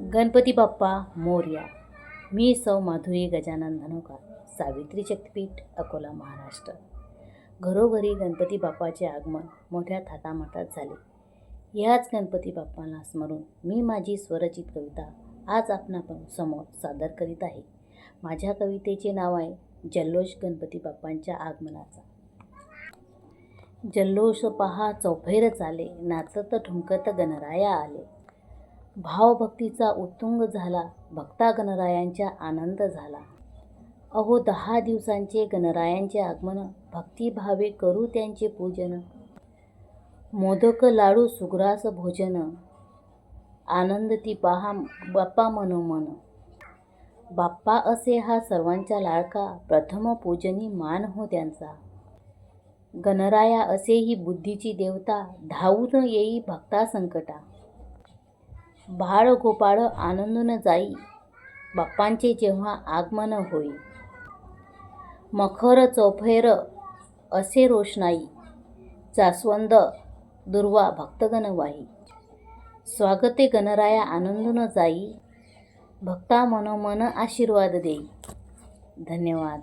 गणपती बाप्पा मोर्या मी सौ माधुरी गजानन धनोका सावित्री शक्तीपीठ अकोला महाराष्ट्र. घरोघरी गणपती बाप्पाचे आगमन मोठ्या थाटामाटात झाले. याच गणपती बाप्पाला स्मरून मी माझी स्वरचित कविता आज आपणा समोर सादर करीत आहे. माझ्या कवितेचे नाव आहे जल्लोष गणपती बाप्पांच्या आगमनाचा. जल्लोष पहा चौफेर चाले नाचत ठुमकत गणराया आले. भावभक्तीचा उत्तुंग झाला. भक्ता गणरायांच्या आनंद झाला. अहो दहा दिवसांचे गणरायांचे आगमन भक्तिभावे करू त्यांचे पूजन. मोदक लाडू सुग्रास भोजन. आनंद ती पहा बाप्पा मनोमन बाप्पा असे हा सर्वांचा लाडका प्रथम पूजनी मान हो त्यांचा. गणराया असेही बुद्धीची देवता धावून येई भक्ता संकटा बाळ गोपाळ आनंदून जाई. बाप्पांचे जेव्हा आगमन होई. मखर चौफेर असे रोषणाई. जास्वंद दुर्वा भक्तगणवाही स्वागते गणराया आनंदून जाई. भक्ता मनोमन आशीर्वाद देई. धन्यवाद.